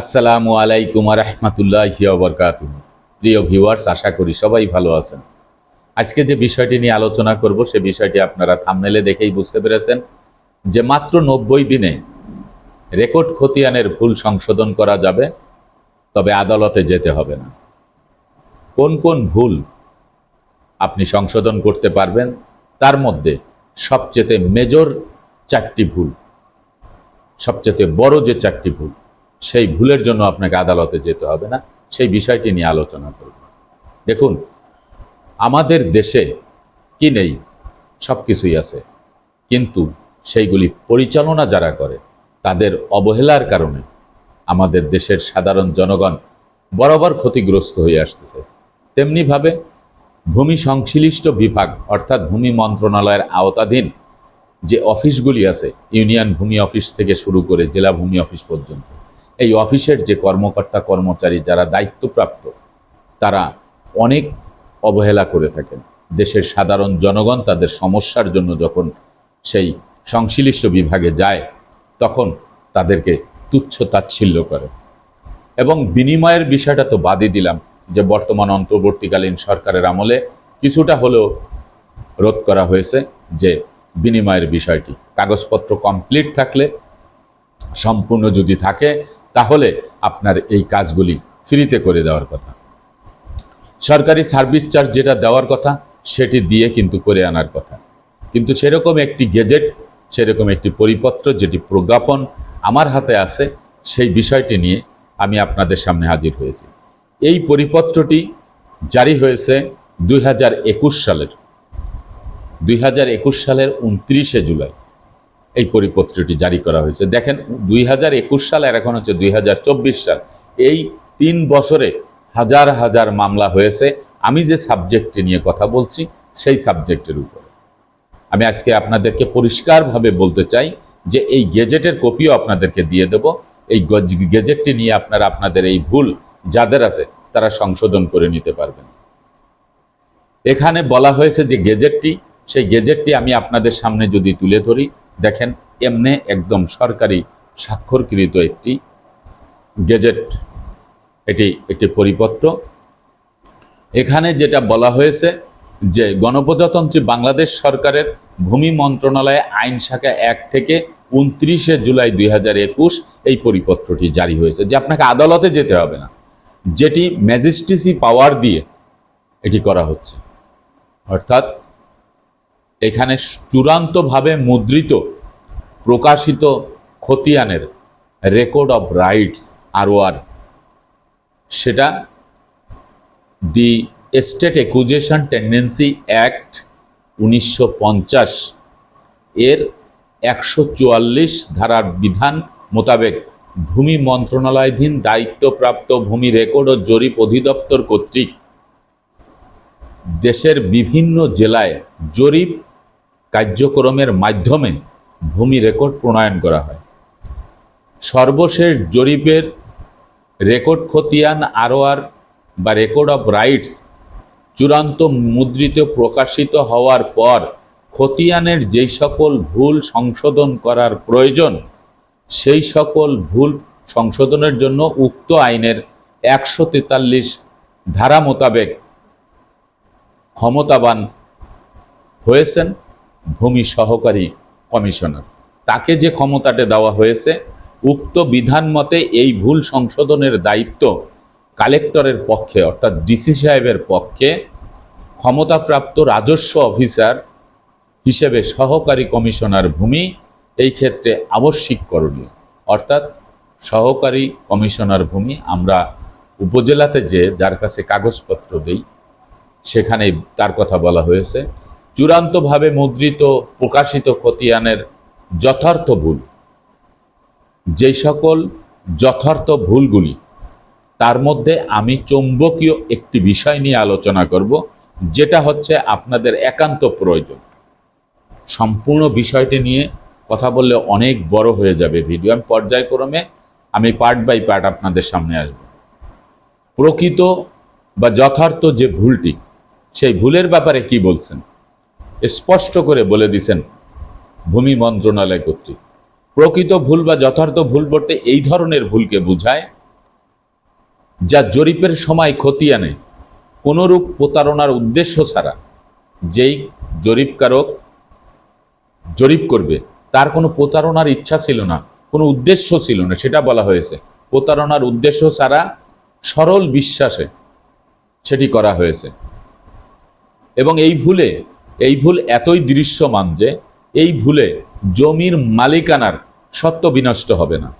আসসালামু আলাইকুম রহমতুল্লাহ বরকাত প্রিয় ভিউয়ার্স, আশা করি সবাই ভালো আছেন। আজকে যে বিষয়টি নিয়ে আলোচনা করব, সে বিষয়টি আপনারা থামনেলে দেখেই বুঝতে পেরেছেন যে মাত্র নব্বই দিনে রেকর্ড খতিয়ানের ভুল সংশোধন করা যাবে, তবে আদালতে যেতে হবে না। কোন কোন ভুল আপনি সংশোধন করতে পারবেন, তার মধ্যে সবচেয়ে মেজর চারটি ভুল, সবচেয়ে বড় যে চারটি ভুল সেই ভুলের জন্য আপনাকে আদালতে যেতে হবে না। সেই বিষয়টি নিয়ে আলোচনা করব। দেখুন, আমাদের দেশে কি নেই? সব কিছুই আছে। কিন্তু সেইগুলি পরিচালনা যারা করে, তাদের অবহেলার কারণে আমাদের দেশের সাধারণ জনগণ বরাবর ক্ষতিগ্রস্ত হয়ে আসতেছে। তেমনিভাবে ভূমি সংশ্লিষ্ট বিভাগ, অর্থাৎ ভূমি মন্ত্রণালয়ের আওতাধীন যে অফিসগুলি আছে, ইউনিয়ন ভূমি অফিস থেকে শুরু করে জেলা ভূমি অফিস পর্যন্ত এই অফিসের যে কর্মকর্তা, কর্মচারী যারা দায়িত্বপ্রাপ্ত, তারা অনেক অবহেলা করে থাকেন। দেশের সাধারণ জনগণ তাদের সমস্যার জন্য যখন সেই সংশ্লিষ্ট বিভাগে যায়, তখন তাদেরকে তুচ্ছ তাচ্ছিল্য করে। এবং বিনিময়ের বিষয়টা তো বাদই দিলাম যে বর্তমান অন্তর্বর্তীকালীন সরকারের আমলে কিছুটা হলেও রোধ করা হয়েছে যে বিনিময়ের বিষয়টি। কাগজপত্র কমপ্লিট থাকলে, সম্পূর্ণ যদি থাকে তাহলে আপনার এই কাজগুলি ফ্রিতে করে দেওয়ার কথা। সরকারি সার্ভিস চার্জ যেটা দেওয়ার কথা, সেটি দিয়ে কিন্তু করে আনার কথা। কিন্তু সেরকম একটি গেজেট, সেরকম একটি পরিপত্র, যেটি প্রজ্ঞাপন আমার হাতে আছে, সেই বিষয়টি নিয়ে আমি আপনাদের সামনে হাজির হয়েছি। এই পরিপত্রটি জারি হয়েছে দুই হাজার একুশ সালের, দুই হাজার একুশ সালের উনত্রিশে জুলাই। এই পরিপত্রটি জারি করা হয়েছে। দেখেন, দুই হাজার একুশ সাল আর এখন হচ্ছে দুই হাজার চব্বিশ সাল। এই তিন বছরে হাজার হাজার মামলা হয়েছে। আমি যে সাবজেক্টটি নিয়ে কথা বলছি, সেই সাবজেক্টের উপরে। আমি আজকে আপনাদেরকে পরিষ্কারভাবে বলতে চাই যে এই গেজেটের কপিও আপনাদেরকে দিয়ে দেব। এই গেজেটটি নিয়ে আপনারা আপনাদের এই ভুল যাদের আছে, তারা সংশোধন করে নিতে পারবেন। এখানে বলা হয়েছে যে গেজেটটি, সেই গেজেটটি আমি আপনাদের সামনে যদি তুলে ধরি দেখেন, এমনে একদম সরকারি স্বাক্ষরকৃত একটি গেজেট, এটি একটি পরিপত্র। এখানে যেটা বলা হয়েছে যে গণপ্রজাতন্ত্রী বাংলাদেশ সরকারের ভূমি মন্ত্রণালয়ে আইন শাখা এক থেকে উনত্রিশে জুলাই দুই হাজার একুশ এই পরিপত্রটি জারি হয়েছে, যে আপনাকে আদালতে যেতে হবে না। যেটি ম্যাজিস্ট্রেসি পাওয়ার দিয়ে এটি করা হচ্ছে। অর্থাৎ এখানে চূড়ান্তভাবে মুদ্রিত, প্রকাশিত খতিয়ানের রেকর্ড অফ রাইটস আরওয়ার সেটা the estate acquisition tenancy act উনিশশো পঞ্চাশ এর একশো চুয়াল্লিশ ধারার বিধান মোতাবেক ভূমি মন্ত্রণালয়াধীন দায়িত্বপ্রাপ্ত ভূমি রেকর্ড ও জরিপ অধিদপ্তর কর্তৃক দেশের বিভিন্ন জেলায় জরিপ কার্যক্রমের মাধ্যমে ভূমি রেকর্ড প্রণয়ন করা হয়। সর্বশেষ জরিপের রেকর্ড খতিয়ান আরওয়ার বা রেকর্ড অফ রাইটস চূড়ান্ত মুদ্রিত প্রকাশিত হওয়ার পর খতিয়ানের যেই সকল ভুল সংশোধন করার প্রয়োজন, সেই সকল ভুল সংশোধনের জন্য উক্ত আইনের একশো তেতাল্লিশ ধারা মোতাবেক ক্ষমতাবান হয়েছেন। ভূমি সহকারী কমিশনার। তাকে যে ক্ষমতাটা দেওয়া হয়েছে, উক্ত বিধান মতে এই ভুল সংশোধনের দায়িত্ব কালেক্টরের পক্ষে, অর্থাৎ ডিসি সাহেবের পক্ষে ক্ষমতাপ্রাপ্ত রাজস্ব অফিসার হিসেবে সহকারী কমিশনার ভূমি এই ক্ষেত্রে আবশ্যিক করণীয়। অর্থাৎ সহকারী কমিশনার ভূমি আমরা উপজেলাতে যে, যার কাছে কাগজপত্র দেই সেখানে তার কথা বলা হয়েছে। চূড়ান্তভাবে মুদ্রিত, প্রকাশিত খতিয়ানের যথার্থ ভুল। যেই সকল যথার্থ ভুলগুলি, তার মধ্যে আমি চৌম্বকীয় একটি বিষয় নিয়ে আলোচনা করব, যেটা হচ্ছে আপনাদের একান্ত প্রয়োজন। সম্পূর্ণ বিষয়টি নিয়ে কথা বললে অনেক বড় হয়ে যাবে ভিডিও। আমি পর্যায়ক্রমে, আমি পার্ট বাই পার্ট আপনাদের সামনে আসব। প্রকৃত বা যথার্থ যে ভুলটি, সেই ভুলের ব্যাপারে কি বলছেন? স্পষ্ট করে বলে দিছেন ভূমি মন্ত্রণালয় কর্তৃক। প্রকৃত ভুল বা যথার্থ ভুল বলতে এই ধরনের ভুলকে বোঝায় যা জরিপের সময় খতিয়ানে কোনরূপ প্রতারণার উদ্দেশ্য ছাড়া যেই জরিপকারক জরিপ করবে, তার কোনো প্রতারণার ইচ্ছা ছিল না, কোনো উদ্দেশ্য ছিল না, সেটা বলা হয়েছে। প্রতারণার উদ্দেশ্য ছাড়া সরল বিশ্বাসে সেটি করা হয়েছে। এবং এই ভুলে এই ভুল এতই দৃশ্যমান যে এই ভুলে জমির মালিকানার সত্য বিনষ্ট হবে না।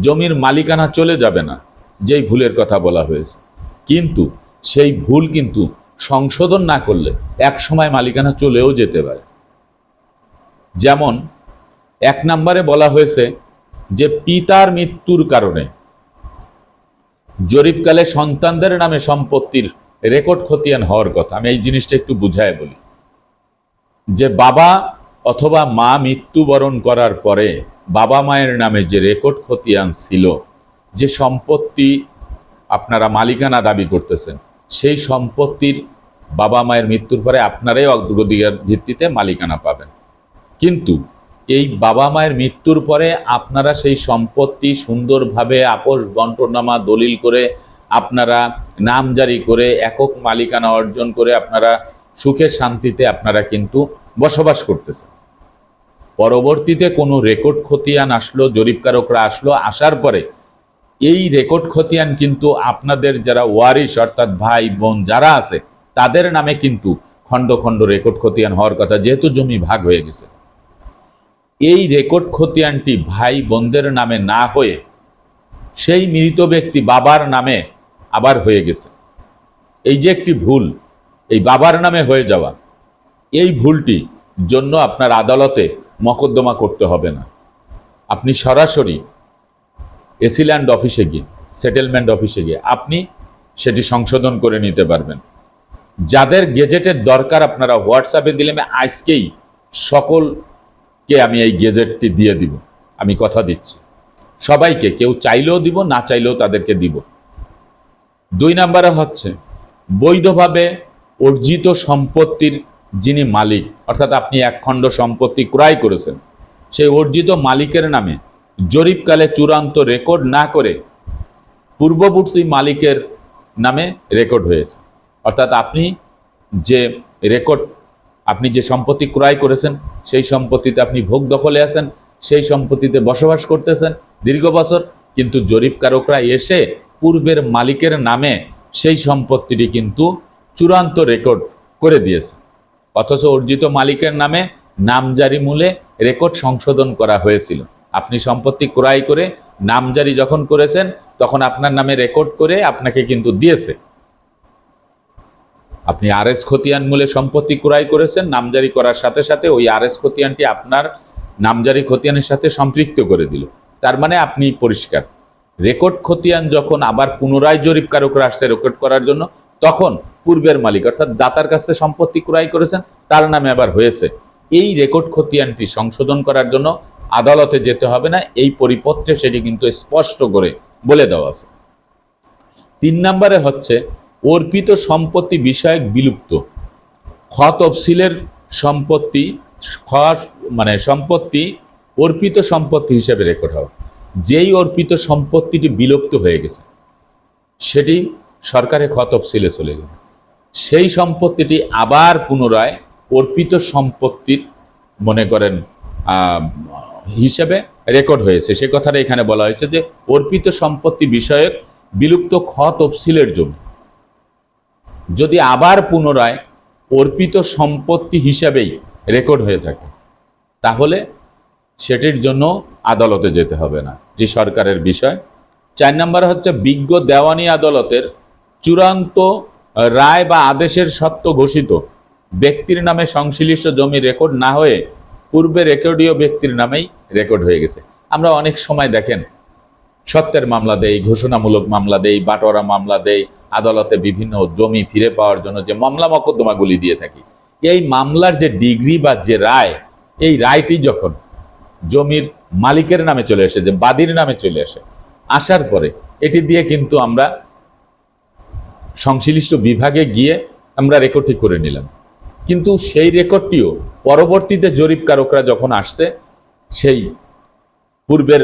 জমির মালিকানা চলে যাবে না, যেই ভুলের কথা বলা হয়েছে। কিন্তু সেই ভুল কিন্তু সংশোধন না করলে এক সময় মালিকানা চলেও যেতে পারে। যেমন এক নম্বরে বলা হয়েছে যে পিতার মৃত্যুর কারণে জরিপকালে সন্তানদের নামে সম্পত্তির রেকর্ড খতিয়ান হওয়ার কথা। আমি এই জিনিসটা একটু বুঝায় বলি। যে বাবা অথবা মা মৃত্যুবরণ করার পরে বাবা মায়ের নামে যে রেকর্ড খতিয়ান ছিল, যে সম্পত্তি আপনারা মালিকানা দাবি করতেছেন, সেই সম্পত্তির বাবা মায়ের মৃত্যুর পরে আপনারাই অগ্রদিগার ভিত্তিতে মালিকানা পাবেন। কিন্তু এই বাবা মায়ের মৃত্যুর পরে আপনারা সেই সম্পত্তি সুন্দরভাবে আপোষ বন্টনামা দলিল করে আপনারা নাম জারি করে একক মালিকানা অর্জন করে আপনারা সুখে শান্তিতে আপনারা কিন্তু বসবাস করতেছেন। পরবর্তীতে কোনো রেকর্ড খতিয়ান আসলো জরিপকারকরা আসলো, আসার পরে এই রেকর্ড খতিয়ান কিন্তু আপনাদের যারা ওয়ারিশ অর্থাৎ ভাই, বোন যারা আছে, তাদের নামে কিন্তু খণ্ড খণ্ড রেকর্ড খতিয়ান হওয়ার কথা, যেহেতু জমি ভাগ হয়ে গেছে। এই রেকর্ড খতিয়ানটি ভাই, বোনদের নামে না হয়ে সেই মৃত ব্যক্তি বাবার নামে আবার হয়ে গেছে। এই যে একটি ভুল এই বাবার নামে হয়ে যাওয়া। এই ভুলটি জন্য আপনার আদালতে মকদ্দমা করতে হবে না। আপনি সরাসরি এসিল্যান্ড অফিসে গিয়ে, সেটেলমেন্ট অফিসে গিয়ে আপনি সেটি সংশোধন করে নিতে পারবেন। যাদের গেজেটের দরকার আপনারা হোয়াটসঅ্যাপে দিলে আমি আজকেই সকলকে আমি এই গেজেটটি দিয়ে দিব। আমি কথা দিচ্ছি। সবাইকে কেউ চাইলেও দিব, না চাইলেও তাদেরকে দিব। দুই নম্বরে হচ্ছে, বৈধভাবে অর্জিত সম্পত্তির যিনি মালিক, অর্থাৎ আপনি এক খণ্ড সম্পত্তি ক্রয় করেছেন, সেই অর্জিত মালিকের নামে জরিপকালে চূড়ান্ত রেকর্ড না করে পূর্ববর্তী মালিকের নামে রেকর্ড হয়েছে। অর্থাৎ আপনি যে রেকর্ড, আপনি যে সম্পত্তি ক্রয় করেছেন, সেই সম্পত্তিতে আপনি ভোগ দখলে আছেন, সেই সম্পত্তিতে বসবাস করতেছেন দীর্ঘ বছর, কিন্তু জরিপকারকরা এসে পূর্বের মালিকের নামে সেই সম্পত্তিটি কিন্তু চূড়ান্ত রেকর্ড করে দিয়েছে। অথচ অর্জিত মালিকের নামে নামজারি মূলে রেকর্ড সংশোধন করা হয়েছিল। আপনি সম্পত্তি ক্রয় করে নামজারি যখন করেছেন, তখন আপনার নামে রেকর্ড করে আপনাকে কিন্তু দিয়েছে। আপনি আর এস খতিয়ান মূলে সম্পত্তি ক্রয় করেছেন, নামজারি করার সাথে সাথে ওই আর এস খতিয়ানটি আপনার নামজারি খতিয়ানের সাথে সম্পৃক্ত করে দিল। তার মানে আপনি পরিষ্কার। রেকর্ড খতিয়ান যখন আবার পুনরায় জরিপকারকরা আসছে রেকর্ড করার জন্য, তখন পূর্বের মালিক, অর্থাৎ দাতার কাছে সম্পত্তি ক্রয় করেছেন, তার নামে আবার হয়েছে। এই রেকর্ড খতিয়ানটি সংশোধন করার জন্য আদালতে যেতে হবে না, এই পরিপত্রে সেটি কিন্তু স্পষ্ট করে বলে দেওয়া আছে। তিন নম্বরে হচ্ছে, অর্পিত সম্পত্তি বিষয়ক বিলুপ্ত। খ তফসিলের সম্পত্তি খ মানে সম্পত্তি অর্পিত সম্পত্তি হিসেবে রেকর্ড হবে যেই অর্পিত সম্পত্তিটি বিলুপ্ত হয়ে গেছে, সেটি সরকারের খ তফসিলে চলে গেছে। সেই সম্পত্তিটি আবার পুনরায় অর্পিত সম্পত্তির, মনে করেন হিসেবে রেকর্ড হয়েছে। সে কথাটা এখানে বলা হয়েছে যে অর্পিত সম্পত্তি বিষয়ক বিলুপ্ত খ তফসিলের জমি যদি আবার পুনরায় অর্পিত সম্পত্তি হিসাবেই রেকর্ড হয়ে থাকে, তাহলে সেটির জন্য আদালতে যেতে হবে না, যে সরকারের বিষয়। চার নম্বর হচ্ছে বিজ্ঞ দেওয়ানি আদালতের চূড়ান্ত রায় বা আদেশের সত্য ঘোষিত। ব্যক্তির নামে সংশ্লিষ্ট জমি রেকর্ড না হয়ে পূর্বে রেকর্ডীয় ব্যক্তির নামেই রেকর্ড হয়ে গেছে। আমরা অনেক সময় দেখেন, সত্যের মামলা দেই, ঘোষণামূলক মামলা দেই, বাটোয়ারা মামলা দেই, আদালতে বিভিন্ন জমি ফিরে পাওয়ার জন্য যে মামলা মকদ্দমাগুলি দিয়ে থাকি। এই মামলার যে ডিগ্রি বা যে রায়, এই রায়টি যখন জমির মালিকের নামে চলে আসে, যে বাদীর নামে চলে আসে, আসার পরে এটি দিয়ে কিন্তু আমরা সংশ্লিষ্ট বিভাগে গিয়ে আমরা রেকর্ডটি করে নিলাম। কিন্তু সেই রেকর্ডটিও পরবর্তীতে জরিপকারকরা যখন আসছে, সেই পূর্বের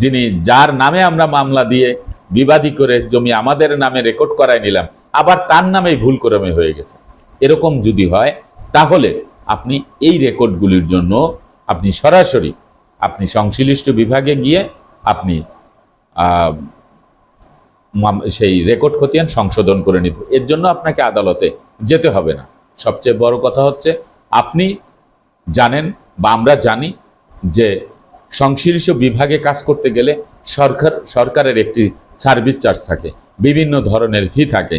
যিনি যার নামে আমরা মামলা দিয়ে বিবাদী করে জমি আমাদের নামে রেকর্ড করায় নিলাম, আবার তার নামেই ভুল ক্রমে হয়ে গেছে। এরকম যদি হয়, তাহলে আপনি এই রেকর্ডগুলির জন্য আপনি সরাসরি আপনি সংশ্লিষ্ট বিভাগে গিয়ে আপনি সেই রেকর্ড খতিয়ান সংশোধন করে নিতে এর জন্য আপনাকে আদালতে যেতে হবে না। সবচেয়ে বড় কথা হচ্ছে, আপনি জানেন বা আমরা জানি যে সংশ্লিষ্ট বিভাগে কাজ করতে গেলে সরকার, সরকারের একটি সার্ভিস চার্জ থাকে, বিভিন্ন ধরনের ফি থাকে।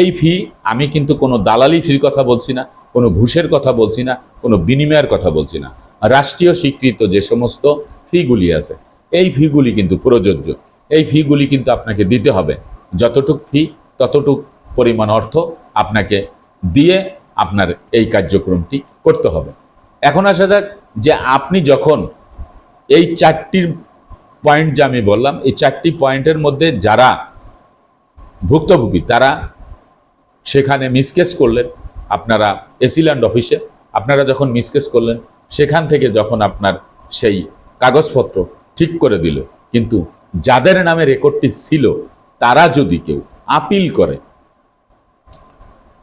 এই ফি আমি কিন্তু কোনো দালালি ফির কথা বলছি না, কোনো ঘুষের কথা বলছি না, কোনো বিনিময়ের কথা বলছি না। রাষ্ট্রীয় স্বীকৃত যে সমস্ত ফিগুলি আছে, এই ফিগুলি কিন্তু প্রযোজ্য। এই ফিগুলি কিন্তু আপনাকে দিতে হবে। যতটুক ফি, ততটুক পরিমাণ অর্থ আপনাকে দিয়ে আপনার এই কার্যক্রমটি করতে হবে। এখন আসা যাক যে আপনি যখন এই চারটি পয়েন্ট যে আমি বললাম, এই চারটি পয়েন্টের মধ্যে যারা ভুক্তভোগী, তারা সেখানে মিসকেস করলেন। আপনারা এসিল্যান্ড অফিসে, আপনারা যখন মিসকেস করলেন, সেখান থেকে যখন আপনার সেই কাগজপত্র ঠিক করে দিল। কিন্তু যাদের নামে রেকর্ডটি ছিল, তারা যদি কেউ আপিল করে,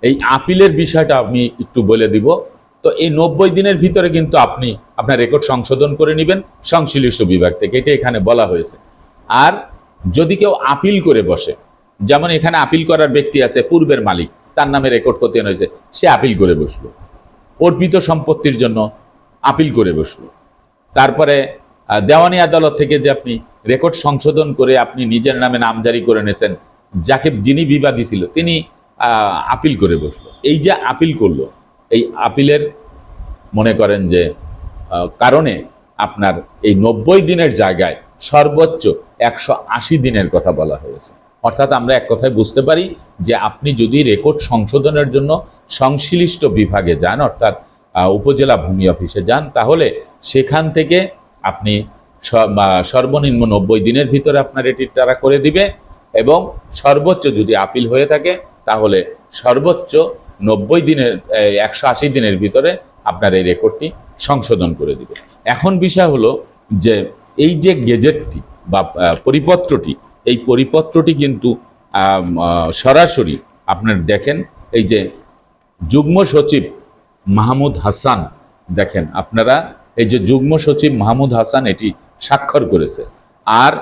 এই আপিলের বিষয়টা আমি একটু বলে দিব। তো এই নব্বই দিনের ভিতরে কিন্তু আপনি আপনার রেকর্ড সংশোধন করে নেবেন, সংশ্লিষ্ট বিভাগ থেকে। এটা এখানে বলা হয়েছে। আর যদি কেউ আপিল করে বসে, যেমন এখানে আপিল করার ব্যক্তি আছে, পূর্বের মালিক, তার নামে রেকর্ড করতে হয়েছে, সে আপিল করে বসল। অর্পিত সম্পত্তির জন্য আপিল করে বসল। তারপরে দেওয়ানি আদালত থেকে যে আপনি রেকর্ড সংশোধন করে আপনি নিজের নামে নামজারি করে নেছেন, যাকে যিনি বিবাদী ছিল, তিনি আপিল করে বসল। এই যে আপিল করল, এই আপিলের মনে করেন যে কারণে আপনার এই নব্বই দিনের জায়গায় সর্বোচ্চ একশো আশি দিনের কথা বলা হয়েছে। অর্থাৎ আমরা এক কথায় বুঝতে পারি যে আপনি যদি রেকর্ড সংশোধনের জন্য সংশ্লিষ্ট বিভাগে যান, অর্থাৎ উপজেলা ভূমি অফিসে যান, তাহলে সেখান থেকে আপনি সর্বনিম্ন নব্বই দিনের ভিতরে আপনার এটি তারা করে দিবে এবং সর্বোচ্চ যদি আপিল হয়ে থাকে, তাহলে সর্বোচ্চ নব্বই দিনের একশো আশি দিনের ভিতরে আপনার এই রেকর্ডটি সংশোধন করে দিবে। এখন বিষয় হলো যে এই যে গেজেটটি বা পরিপত্রটি, এই পরিপত্রটি কিন্তু সরাসরি আপনার দেখেন, এই যে যুগ্ম সচিব মাহমুদ হাসান দেখেন, আপনারা এই যে যুগ্ম সচিব মাহমুদ হাসান এটি স্বাক্ষর করেছে। আর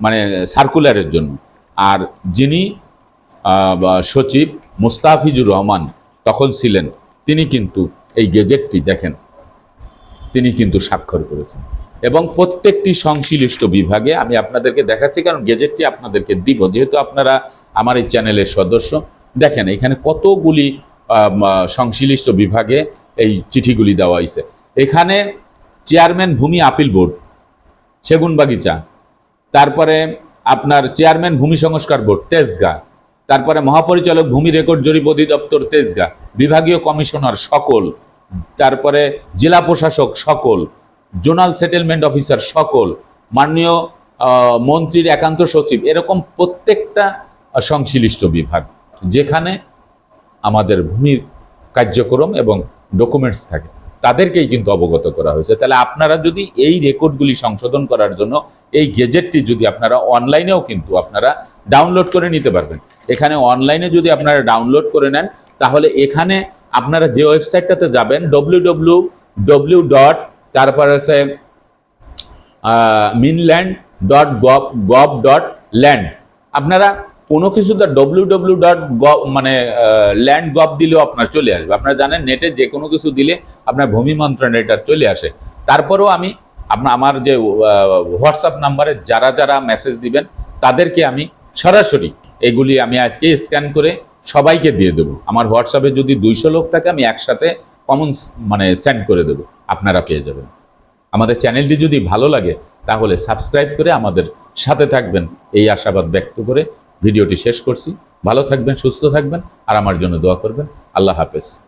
মানে সার্কুলারের জন্য। আর যিনি সচিব মুস্তাফিজুর রহমান তখন ছিলেন, তিনি কিন্তু এই গেজেটটি দেখেন। তিনি কিন্তু স্বাক্ষর করেছেন। এবং প্রত্যেকটি সংশ্লিষ্ট বিভাগে আমি আপনাদেরকে দেখাচ্ছি, কারণ গেজেটটি আপনাদেরকে দিব। যেহেতু আপনারা আমার এই চ্যানেলের সদস্য, দেখেন এখানে কতগুলি সংশ্লিষ্ট বিভাগে এই চিঠিগুলি দেওয়া হয়েছে এখানে চেয়ারম্যান ভূমি আপিল বোর্ড সেগুন বাগিচা তারপরে আপনার চেয়ারম্যান ভূমি সংস্কার বোর্ড, তেজগা। তারপরে মহাপরিচালক ভূমি রেকর্ড জরিপ অধিদপ্তর, তেজগা। বিভাগীয় কমিশনার সকল। তারপরে জেলা প্রশাসক সকল। জোনাল সেটেলমেন্ট অফিসার সকল। মাননীয় মন্ত্রীর একান্ত সচিব। এরকম প্রত্যেকটা সংশ্লিষ্ট বিভাগ। যেখানে আমাদের ভূমির কার্যক্রম এবং ডকুমেন্টস থাকে। তাদেরকেই কিন্তু অবগত করা হয়েছে। তাহলে আপনারা যদি এই রেকর্ডগুলি সংশোধন করার জন্য এই গেজেটটি যদি আপনারা অনলাইনেও কিন্তু আপনারা ডাউনলোড করে নিতে পারবেন। এখানে অনলাইনে যদি আপনারা ডাউনলোড করে নেন, তাহলে এখানে আপনারা যে ওয়েবসাইটটাতে যাবেন ডব্লিউ ডব্লিউ ডব্লিউ ডট তারপর আছে মিনল্যান্ড dot gov gov dot land আপনারা কোনো কিছু ডব্লিউ ডব্লিউ ডট মানে ল্যান্ড গভ দিলেও আপনার চলে আসবে। আপনারা জানেন নেটে যে কোনো কিছু দিলে আপনার ভূমি মন্ত্রণালয়টার চলে আসে। তারপরেও আমি আপনার আমার যে হোয়াটসঅ্যাপ নাম্বারে যারা যারা মেসেজ দিবেন, তাদেরকে আমি সরাসরি এগুলি আমি আজকে স্ক্যান করে সবাইকে দিয়ে দেবো। আমার হোয়াটসঅ্যাপে যদি দুইশো লোক থাকে, আমি একসাথে কমন মানে সেন্ড করে দেবো। আপনারা পেয়ে যাবেন। আমাদের চ্যানেলটি যদি ভালো লাগে, তাহলে সাবস্ক্রাইব করে আমাদের সাথে থাকবেন। এই আশাবাদ ব্যক্ত করে ভিডিওটি শেষ করছি। ভালো থাকবেন সুস্থ থাকবেন আর আমার জন্য দোয়া করবেন। আল্লাহ হাফেজ।